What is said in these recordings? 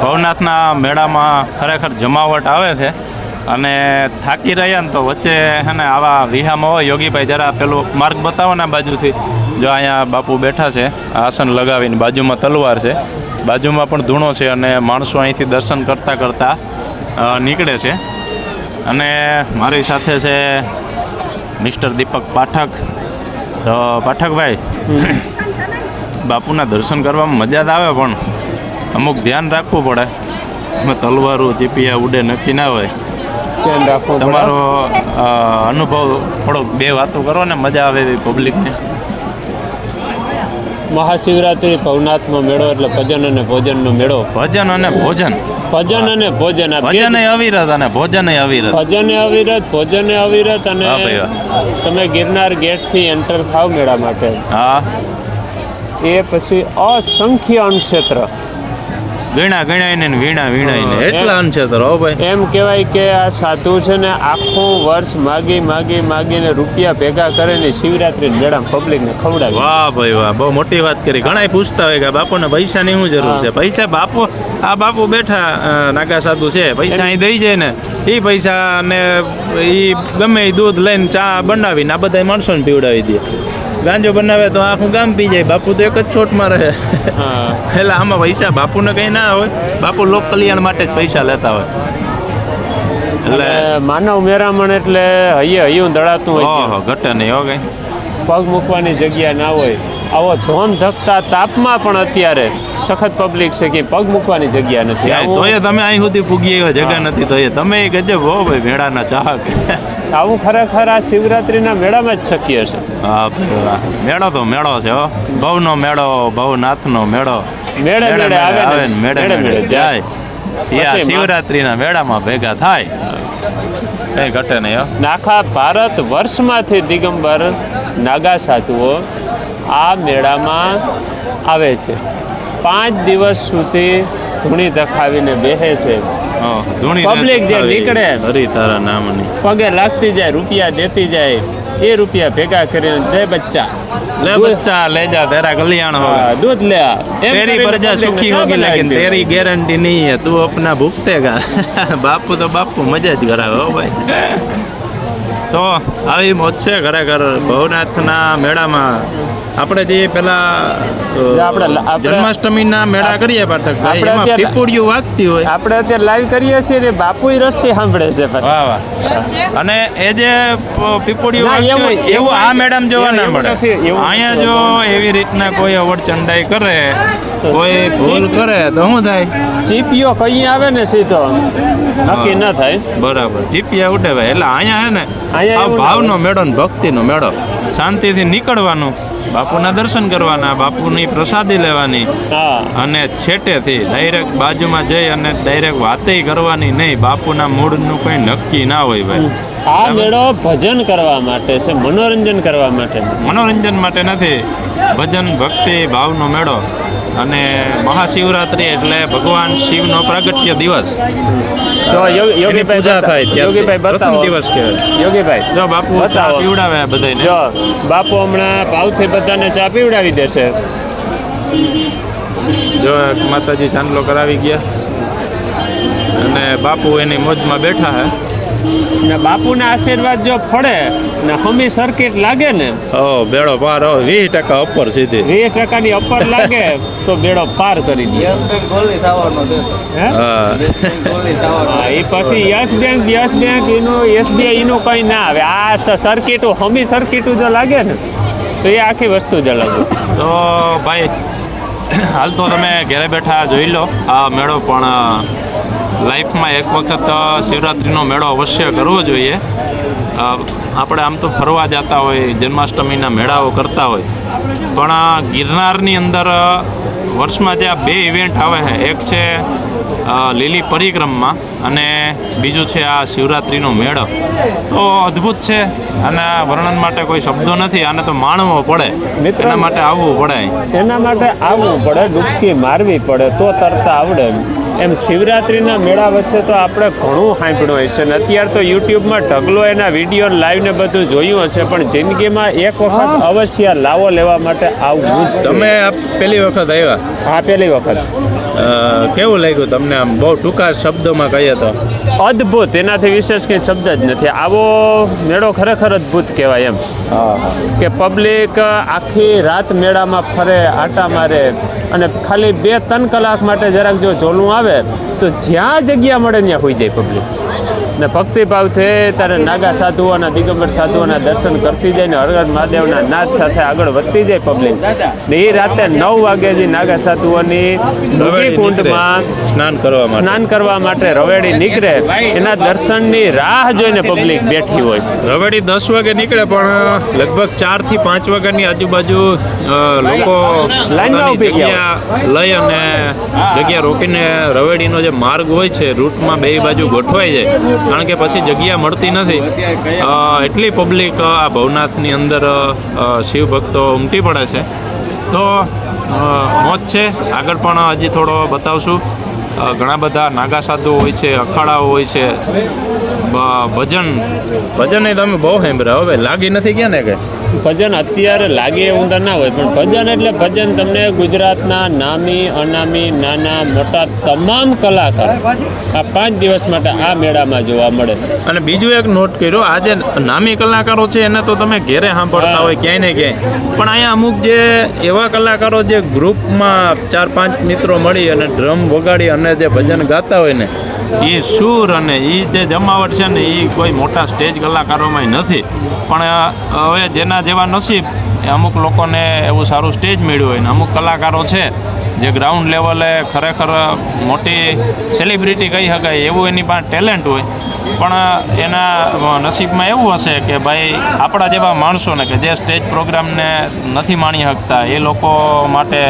ભવનાથના મેળામાં ખરેખર જમાવટ આવે છે અને થાકી રહ્યા ને તો વચ્ચે હે ને આવા વિહામાં હોય યોગીભાઈ જરા પેલું માર્ગ બતાવો ને બાજુથી. જો અહીંયા બાપુ બેઠા છે આસન લગાવીને બાજુમાં તલવાર છે. બાજુમાં પણ ધૂણો છે અને માણસો અહીંથી દર્શન કરતાં કરતાં નીકળે છે. અને મારી સાથે છે મિસ્ટર દીપક પાઠક. તો પાઠકભાઈ બાપુના દર્શન કરવામાં મજા જ આવે પણ. અમુક ધ્યાન રાખવું પડે. એમાં તલવારો ચીપિયા ઉડે નક્કી ના હોય. ધ્યાન રાખવું તમારો અનુભવ થોડોક બે વાતો કરો ને મજા આવે એવી પબ્લિકને મહાશિવરાત્રિ ભવનાથનો મેળો એટલે ભજન અને ભોજનનો મેળો. ભજન અને ભોજન. ભજન અને ભોજન. ભજન અવિરત અને ભોજન અવિરત. ભજન અવિરત ભોજન અવિરત અને તમે ગિરનાર ગેટથી એન્ટર થાવ મેળા માટે. હા. એ પછી અસંખ્ય અન્નક્ષેત્ર. વીણા ગણાય ને વીણા વીણાઈને એટલા અંશે તો રહો ભાઈ. એમ કહેવાય કે આ સાધુ છે ને આખું વર્ષ માગી માગી માગીને રૂપિયા ભેગા કરીને શિવરાત્રી પબ્લિક પબ્લિકને ખવડાવે. વાહ ભાઈ વાહ બહુ મોટી વાત કરી. ઘણા પૂછતા હોય કે બાપુને પૈસાની શું જરૂર છે? પૈસા બાપુ આ બાપુ બેઠા નાગા સાધુ છે. પૈસા અહીં દઈ જાય ને એ પૈસા ને એ ગમે દૂધ લઈને ચા બનાવીને આ બધા માણસોને પીવડાવી દે. ગાંજો બનાવે તો આખું ગામ પી જાય. બાપુ તો એક જ છોટમાં રહે. એટલે આમાં પૈસા બાપુને કંઈ ના હોય બાપુ લોક કલ્યાણ માટે જ પૈસા લેતા હોય. એટલે માનવ મેરામણ એટલે હૈયે હૈયું દળાતું હોય ઘટે નહીં હો કઈ. પગ મૂકવાની જગ્યા ના હોય. આવો ધોમ ધકતા તાપમાં પણ અત્યારે સખત પબ્લિક છે કે પગ મૂકવાની જગ્યા નથી. તોય તમે અહીં સુધી પૂગી એવા જગ્યા નથી તોય. તમે એ ગજબ હો ભાઈ મેળાના ચાહક. આવું ખરેખર આ શિવરાત્રિના મેળામાં જ શક્ય છે. હા મેળો તો મેળો છે હો. ભવનો મેળો ભવનાથનો મેળો. મેળે મેળે આવે ને મેળે મેળે જાય. યા માં- મેળામાં ભેગા થાય. કઈ ઘટે નહીં નાખા આખા ભારત વર્ષમાંથી દિગંબર નાગા સાધુઓ આ મેળામાં આવે છે. પાંચ દિવસ સુધી ધૂણી દખાવીને બેસે છે. પબ્લિક જે નીકળે. હરિતારા નામની. પગે લાગતી જાય રૂપિયા દેતી જાય એ રૂપિયા ભેગા કરીને દે બચ્ચા. લે બચ્ચા લે જા તેરા કલ્યાણ હો દૂધ લે. તેરી પ્રજા સુખી હોગી લેકિન તેરી ગેરંટી નહીં હે તું અપના ભૂખતેગા બાપુ તો બાપુ મજા જ કરાવે હો ભાઈ. તો આવી મોજ છે ખરેખર. ભવનાથના મેળામાં આપણે જે પેલા આપણે જન્માષ્ટમીના મેળા કરીએ પાઠક આપણે પીપુડિયું વાગતી હોય. આપણે અત્યારે લાઈવ કરીએ છીએ ને બાપુ રસ્તે સાંભળે છે વાહ વાહ. અને એ જે પીપુડિયું વાગતી એવું- હોય એવું આ મેડમ જોવા ના મળે. અહીંયા જો એવી રીતના કોઈ અવડ ચંડાઈ કરે કોઈ ભૂલ કરે તો શું થાય? ચીપિયો કઈ આવે ને સીધો. નક્કી ન થાય. બરાબર. ચીપિયા ઉડે ભાઈ. એટલે અહીંયા હે ને આ ભાવનો મેળો ને ભક્તિનો મેળો. શાંતિથી નીકળવાનું. બાપુના દર્શન કરવાના બાપુની પ્રસાદી લેવાની. અને છેટેથી ડાયરેક્ટ બાજુમાં જઈ અને ડાયરેક્ટ વાતે કરવાની નહીં બાપુના મૂળનું કંઈ નક્કી ના હોય ભાઈ. આ મેળો ભજન કરવા માટે છે મનોરંજન કરવા માટે. મનોરંજન માટે નથી ભજન ભક્તિ ભાવનો મેળો. અને મહાશિવરાત્રિ એટલે ભગવાન શિવનો પ્રાગટ્ય દિવસ. જો યોગીભાઈ પૂજા થાય. યોગીભાઈ પ્રથમ દિવસ કહેવાય. યોગીભાઈ જો બાપુ ચા. પીવડાવે બધાને જો બાપુ હમણાં ભાવથી બધાને ચા પીવડાવી દેશે. જો માતાજી ચાંદલો કરાવી ગયા. અને બાપુ એની મોજમાં બેઠા હે. ને બાપુના આશીર્વાદ જો ફળે ને હમી સર્કિટ લાગે ને. ઓ બેડો પાર હો વીસ ટકા ઉપર સીધી. વીસ ટકાની અપર લાગે તો બેડો પાર કરી દે. હે? એ પછી યસ બેંક યસ બેંક એનું એસબીઆઈ એનું કંઈ ના આવે. આ સર્કિટો હમી સર્કિટો જો લાગે ને તો એ આખી વસ્તુ જ અલગ તો ભાઈ, હાલ તો તમે ઘરે બેઠા જોઈ લો આ મેળો, પણ લાઈફમાં એક વખત શિવરાત્રિનો મેળો અવશ્ય કરવો જોઈએ. આપણે આમ તો ફરવા જતા હોય જન્માષ્ટમીના મેળાઓ કરતા હોય. પણ ગિરનારની અંદર વર્ષમાં જે આ બે ઇવેન્ટ આવે છે એક છે લીલી પરિક્રમા અને બીજું છે આ શિવરાત્રિનો મેળો. તો અદ્ભુત છે અને આ વર્ણન માટે કોઈ શબ્દો નથી આને તો માણવો પડે. એના માટે આવવું પડે એના માટે આવવું પડે ડૂબકી મારવી પડે તો તરતા આવડે એમ શિવરાત્રિના મેળા વર્ષે તો આપણે ઘણું સાંભળ્યું હશે ને અત્યારે તો યુટ્યુબમાં ઢગલો એના વીડિયો લાઈવ ને બધું જોયું હશે પણ જિંદગીમાં એક વખત અવશ્ય લાવો લેવા માટે આવવું તમે પેલી પહેલી વખત આવ્યા? હા પેલી વખત. કેવું લાગ્યું તમને આમ? બહુ ટૂંકા શબ્દોમાં કહીએ તો. અદ્ભુત. એનાથી વિશેષ કંઈ શબ્દ જ નથી. આવો મેળો ખરેખર અદ્ભુત કહેવાય એમ. કે પબ્લિક આખી રાત મેળામાં ફરે આટા મારે અને ખાલી બે ત્રણ કલાક માટે જરાક જો જોલું આવે તો જ્યાં જગ્યા મળે ત્યાં હોઈ જાય પબ્લિક ને ભક્તિભાવથી ત્યારે નાગા સાધુઓના દિગંબર સાધુઓના દર્શન કરતી જાય ને હરગર મહાદેવના નાદ સાથે આગળ વધતી જાય પબ્લિક ને એ રાતે નવ વાગ્યાથી નાગા સાધુઓની કુંડમાં સ્નાન કરવા સ્નાન કરવા માટે રવેડી નીકળે. એના દર્શનની રાહ જોઈને પબ્લિક બેઠી હોય. રવેડી દસ વાગે નીકળે પણ લગભગ ચારથી પાંચ વાગ્યાની આજુબાજુ લોકો લાઈનમાં ઊભી ગયા લઈ અને જગ્યા રોકીને રવેડીનો જે માર્ગ હોય છે રૂટમાં બે બાજુ ગોઠવાઈ જાય. કારણ કે પછી જગ્યા મળતી નથી. એટલી પબ્લિક આ ભવનાથની અંદર શિવ ભક્તો ઉમટી પડે છે. તો મોજ છે. આગળ પણ હજી થોડો બતાવશું. ઘણા બધા નાગા સાધુ હોય છે, અખાડાઓ હોય છે. ભજન? ભજન એ તમે બહુ સાંભળ્યા હવે લાગી નથી ગયા ને કે ભજન અત્યારે લાગે એવું તો ના હોય પણ ભજન એટલે ભજન તમને ગુજરાતના નામી અનામી નાના મોટા તમામ કલાકાર આ પાંચ દિવસ માટે આ મેળામાં જોવા મળે. અને બીજું એક નોટ કર્યો આ જે નામી કલાકારો છે એને તો તમે ઘેરે સાંભળતા હોય ક્યાંય ને ક્યાંય. પણ અહીંયા અમુક જે એવા કલાકારો જે ગ્રુપમાં ચાર પાંચ મિત્રો મળી અને ડ્રમ વગાડી અને જે ભજન ગાતા હોય ને એ સુર અને એ જે જમાવટ છે ને એ કોઈ મોટા સ્ટેજ કલાકારોમાં નથી. પણ હવે જેના જેવા નસીબ અમુક લોકોને એવું સારું સ્ટેજ મળ્યું હોય ને અમુક કલાકારો છે, જે ગ્રાઉન્ડ લેવલે ખરેખર મોટી સેલિબ્રિટી કહી શકાય, એવું એની પાસે ટેલેન્ટ હોય. પણ, એના નસીબમાં એવું હશે કે ભાઈ, આપણા જેવા માણસોને કે જે સ્ટેજ પ્રોગ્રામને નથી માણી શકતા, એ લોકો માટે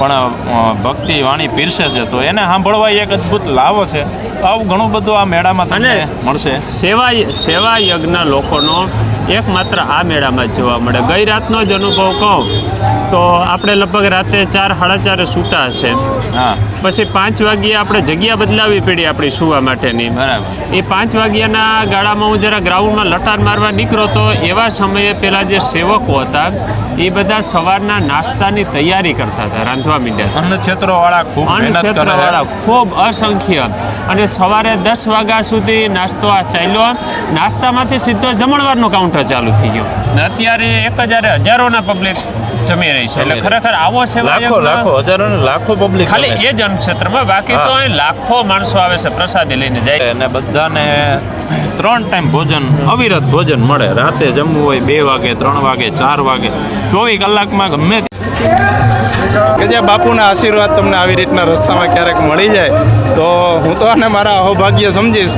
પણ ભક્તિ વાણી પીરસે છે. તો એને સાંભળવા એક અદ્ભુત લાવો છે. તો આવું ઘણું બધું આ મેળામાં તમને મળશે. સેવા સેવા યજ્ઞ લોકોનો એકમાત્ર આ મેળામાં જ જોવા મળે. ગઈ રાતનો જ અનુભવ કહું તો આપણે લગભગ રાતે ચાર સાડા ચારે સૂતા હશે. હા. પછી પાંચ વાગ્યે આપણે જગ્યા બદલાવી પડી આપણી સુવા માટેની. બરાબર. એ પાંચ વાગ્યાના ગાળામાં હું જરા ગ્રાઉન્ડમાં લટાર મારવા નીકળો તો એવા સમયે પેલા જે સેવકો હતા એ બધા સવારના નાસ્તાની તૈયારી કરતા હતા રાંધવા માંડ્યા અન્ન ક્ષેત્રોવાળા ખૂબ અન્ન. ક્ષેત્રવાળા ખૂબ અસંખ્ય. અને સવારે દસ વાગ્યા સુધી નાસ્તો આ ચાલ્યો. નાસ્તામાંથી સીધો જમણવારનો કાઉન્ટર ચાલુ થઈ ગયો. અત્યારે એક હજાર હજારોના પબ્લિક જમી રહી છે. એટલે ખરેખર આવો સેવા લાખો લાખો હજારો લાખો પબ્લિક ખાલી એ જ ક્ષેત્રમાં બાકી તો અહીં લાખો માણસો આવે છે પ્રસાદી લઈને જાય. અને બધાને ત્રણ ટાઈમ ભોજન અવિરત ભોજન મળે. રાતે જમવું હોય બે વાગે ત્રણ વાગે ચાર વાગે. ચોવીસ કલાકમાં ગમે કે જે બાપુના આશીર્વાદ તમને આવી રીતના રસ્તામાં ક્યારેક મળી જાય તો હું તો આને મારા અહોભાગ્ય સમજીશ.